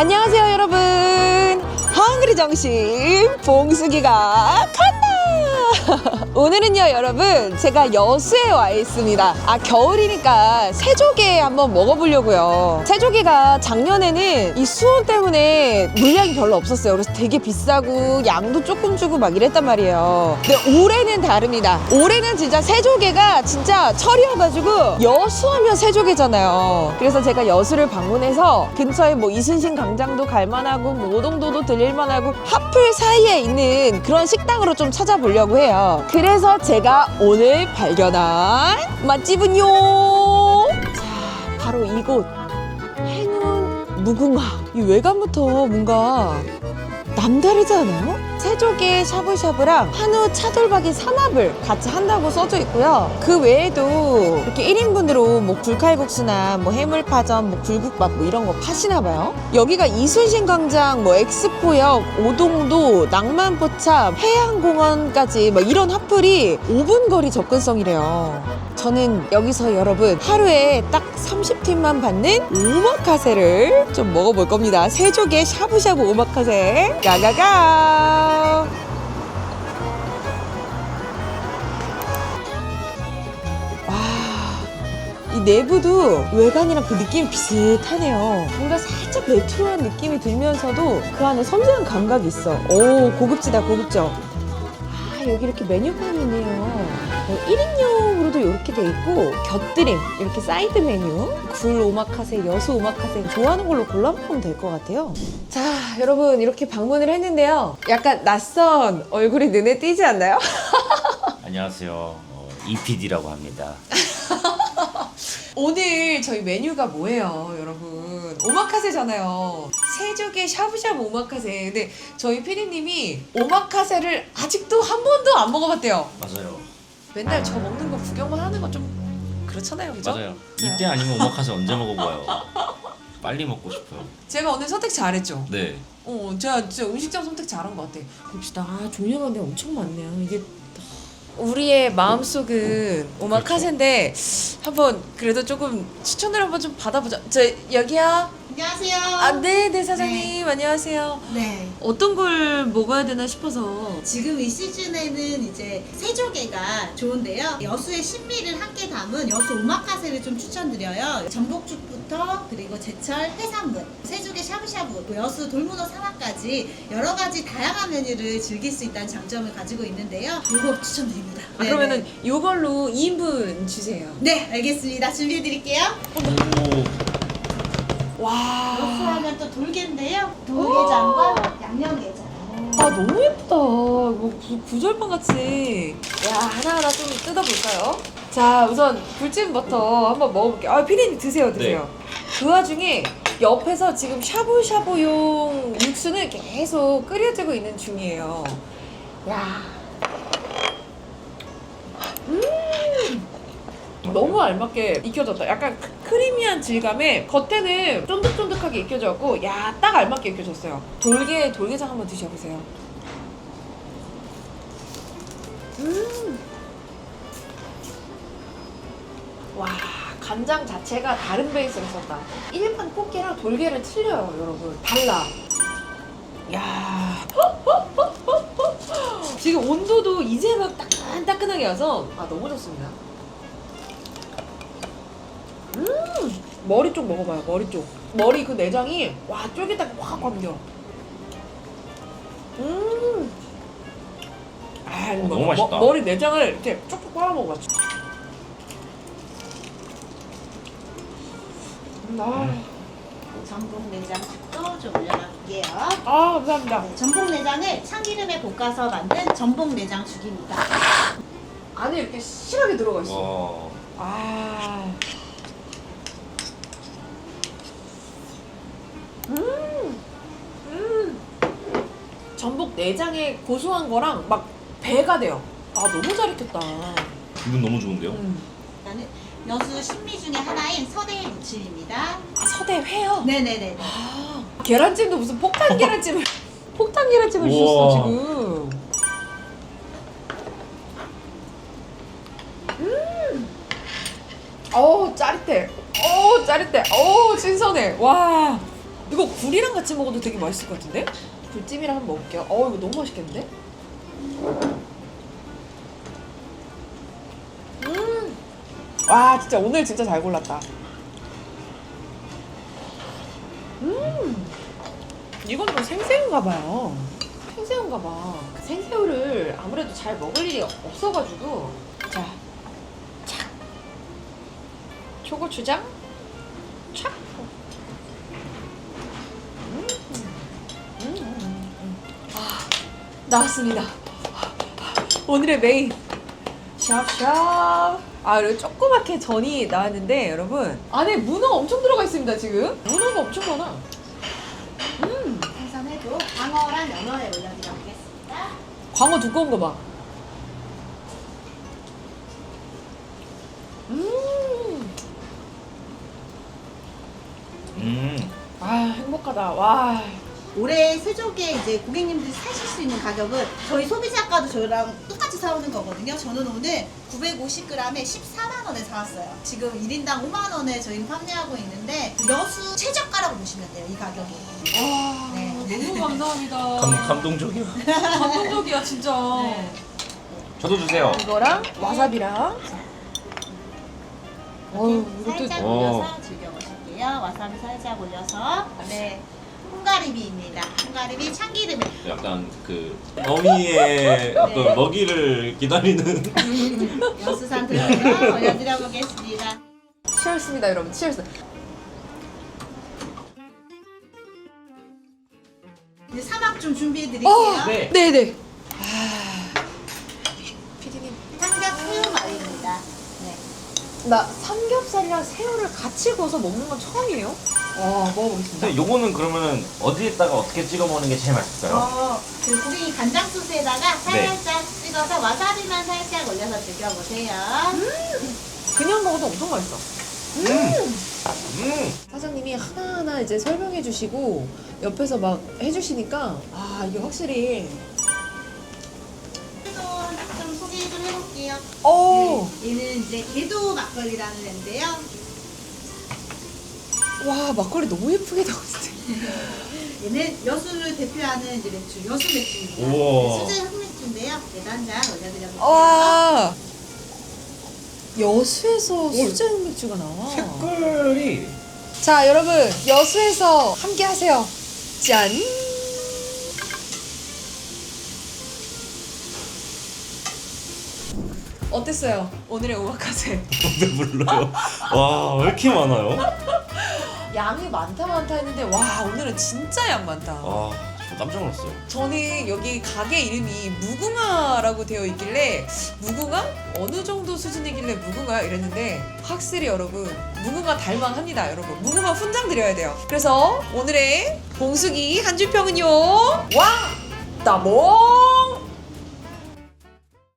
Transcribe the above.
안녕하세요 여러분. 헝그리 정신 봉숙이가 간다 오늘은요 여러분. 제가 여수에 와 있습니다. 아 겨울이니까 새조개 한번 먹어보려고요. 새조개가 작년에는 이 수온 때문에 물량이 별로 없었어요. 그래서 되게 비싸고 양도 조금 주고 막 이랬단 말이에요. 근데 올해는 다릅니다. 올해는 진짜 새조개가 진짜 철이어가지고 여수하면 새조개잖아요. 그래서 제가 여수를 방문해서 근처에 뭐 이순신 광장도 갈만하고 뭐 오동도도 들릴만하고 하플 사이에 있는 그런 식당으로 좀 찾아보려고 해요. 그 래서 제가 오늘 발견한 맛집은요. 자 바로 이곳. 행운 무궁화. 이 외관부터 뭔가 남다르지 않아요? 새조개 샤브샤브랑 한우 차돌박이 삼합을 같이 한다고 써져 있고요. 그 외에도 이렇게 1인분으로 뭐 굴칼국수나 뭐 해물파전, 뭐 굴국밥 뭐 이런 거 파시나 봐요. 여기가 이순신 광장, 뭐 엑스포역, 오동도, 낭만포차, 해양공원까지 뭐 이런 핫플이 5분 거리 접근성이래요. 저는 여기서 여러분 하루에 딱 30팀만 받는 오마카세를 좀 먹어볼 겁니다. 새조개 샤브샤브 오마카세. 가가가. 와, 이 내부도 외관이랑 그 느낌이 비슷하네요. 뭔가 살짝 레트로한 느낌이 들면서도 그 안에 섬세한 감각이 있어. 오, 고급지다, 고급져. 아, 여기 이렇게 메뉴판이 있네요. 어, 1인용으로도 이렇게 돼 있고, 곁들임, 이렇게 사이드 메뉴, 굴 오마카세, 여수 오마카세, 좋아하는 걸로 골라 먹으면 될 것 같아요. 자, 여러분, 이렇게 방문을 했는데요. 약간 낯선 얼굴이 눈에 띄지 않나요? 안녕하세요. 어, EPD라고 합니다. 오늘 저희 메뉴가 뭐예요, 여러분? 오마카세잖아요. 세조개 샤브샤브 오마카세. 근데 저희 피디님이 오마카세를 아직도 한 번도 안 먹어봤대요. 맞아요. 맨날 저 먹는 거 구경만 하는 건좀 그렇잖아요, 그죠? 맞아요. 이때 아니면 오마카세 언제 먹어봐요. 빨리 먹고 싶어요. 제가 오늘 선택 잘했죠? 네. 어, 제가 진짜 음식점 선택 잘한 것 같아. 봅시다. 아, 종류가 근데 엄청 많네요. 이게 우리의 마음속은 오마카세인데 한번 그래도 조금 추천을 한번 좀 받아보자. 저 여기요. 안녕하세요. 아, 네, 네 사장님 안녕하세요. 네. 어떤 걸 먹어야 되나 싶어서. 지금 이 시즌에는 이제 새조개가 좋은데요. 여수의 신미를 함께 담은 여수 오마카세를 좀 추천드려요. 전복죽부터 그리고 제철 해산물, 새조개 샤브샤브, 그 여수 돌문어 상하까지 여러 가지 다양한 메뉴를 즐길 수 있다는 장점을 가지고 있는데요. 이거 추천드립니다. 아, 네네. 그러면은 이걸로 2인분 주세요. 네, 알겠습니다. 준비해 드릴게요. 오. 와. 여수하면 또 돌게인데요. 돌게장과 양념게장. 아 너무 예쁘다. 뭐 구, 구절판 같이. 야 하나하나 좀 뜯어볼까요? 자 우선 불찜부터 한번 먹어볼게요. 아 피디님 드세요 드세요. 그 와중에 옆에서 지금 샤브샤브용 육수는 계속 끓여지고 있는 중이에요. 야. 음. 너무 알맞게 익혀졌다. 약간 크- 크리미한 질감에 겉에는 쫀득쫀득하게 익혀졌고, 야, 딱 알맞게 익혀졌어요. 돌게, 돌게장 한번 드셔보세요. 음. 와, 간장 자체가 다른 베이스를 썼다. 일반 꽃게랑 돌게를 틀려요, 여러분. 달라. 야. 지금 온도도 이제 막 따끈따끈하게 와서 아 너무 좋습니다. 음 머리 쪽 먹어봐요 머리 쪽 머리 그 내장이 와 쫄깃하게 확 감겨. 음. 아 이거 어, 너무. 맛있다. 머, 머리 내장을 이렇게 쪽쪽 빨아 먹어. 음, 아, 전복 내장죽도 좀 올려볼게요. 아 감사합니다. 네, 전복 내장을 참기름에 볶아서 만든 전복 내장 죽입니다. 안에 이렇게 실하게 들어가 있어. 와. 아. 내장의 고소한 거랑 막 배가 돼요. 아 너무 잘 익혔다. 기분 너무 좋은데요? 음. 나는 여수 신미 중에 하나인 서대의 무침입니다. 아 서대 회요. 네네네. 아 계란찜도 무슨 폭탄 계란찜을 폭탄 계란찜을 주셨어 우와. 지금. 음. 어우 짜릿해. 어우 짜릿해. 어우 신선해. 와. 이거 굴이랑 같이 먹어도 되게 맛있을 것 같은데? 굴찜이랑 한번 먹을게요. 어 이거 너무 맛있겠는데? 음. 와 진짜 오늘 진짜 잘 골랐다. 음. 이건 좀 생새우인가 봐요. 생새우인가 봐. 그 생새우를 아무래도 잘 먹을 일이 없어가지고 자, 착. 초고추장, 나왔습니다. 오늘의 메인 샵샵. 아 그리고 조그맣게 전이 나왔는데 여러분 안에 문어 엄청 들어가 있습니다 지금. 문어가 엄청 많아. 음, 생선에도 광어랑 연어에 올려드리겠습니다. 광어 두꺼운 거 봐. 음, 음. 아 행복하다. 와. 올해 세조개 이제 고객님들이 사실 수 있는 가격은 저희 소비자가도 저희랑 똑같이 사오는 거거든요. 저는 오늘 950g에 14만 원에 사왔어요. 지금 1인당 5만 원에 저희는 판매하고 있는데 여수 최저가라고 보시면 돼요. 이 가격이. 와, 네. 너무 감사합니다. 감, 감동적이야. 감동적이야 진짜. 네. 저도 주세요. 이거랑 와사비랑. 어우, 이렇게 이것도 살짝 오. 올려서 즐겨보실게요. 와사비 살짝 올려서 네. 홍가리비입니다. 홍가리비 참기름에 약간 그 어미의 어떤 먹이를 기다리는 여수산 들어서 올려드려 보겠습니다. 치열습니다 여러분 치열스. 이제 사막 좀 준비해 드릴게요. 어, 네. 네네. 아, 피디님. 삼겹 새우 말입니다. 네. 나 삼겹살이랑 새우를 같이 구워서 먹는 건 처음이에요. 와 먹어보겠습니다. 근데 요거는 그러면은 어디에다가 어떻게 찍어 먹는 게 제일 맛있을까요? 어, 그 고객님 간장 소스에다가 네. 살짝 찍어서 와사비만 살짝 올려서 즐겨보세요. 그냥 먹어도 엄청 맛있어. 음. 사장님이 하나하나 이제 설명해 주시고 옆에서 막 해주시니까 아 이게 확실히 또좀 소개 좀 해볼게요. 어. 네, 얘는 이제 개도 막걸리라는 애인데요. 와 막걸리 너무 예쁘게 나왔어. 얘는 여수를 대표하는 이제 맥주, 여수 맥주입니다. 우와. 수제 흑맥주인데요. 네단잔 올려드려볼게요. 와 여수에서 수제 맥주가 나와. 색깔이 자 여러분 여수에서 함께 하세요. 짠. 어땠어요? 오늘의 오마카세. 근데 몰라요. 와, 왜 이렇게 많아요? 양이 많다 많다 했는데 와 오늘은 진짜 양 많다. 와, 저 깜짝 놀랐어요. 저는 여기 가게 이름이 무궁화라고 되어 있길래 무궁화? 어느 정도 수준이길래 무궁화 이랬는데 확실히 여러분 무궁화 닮아합니다 여러분 무궁화 훈장 드려야 돼요 그래서 오늘의 봉숙이 한줄평은요 와! 따봉!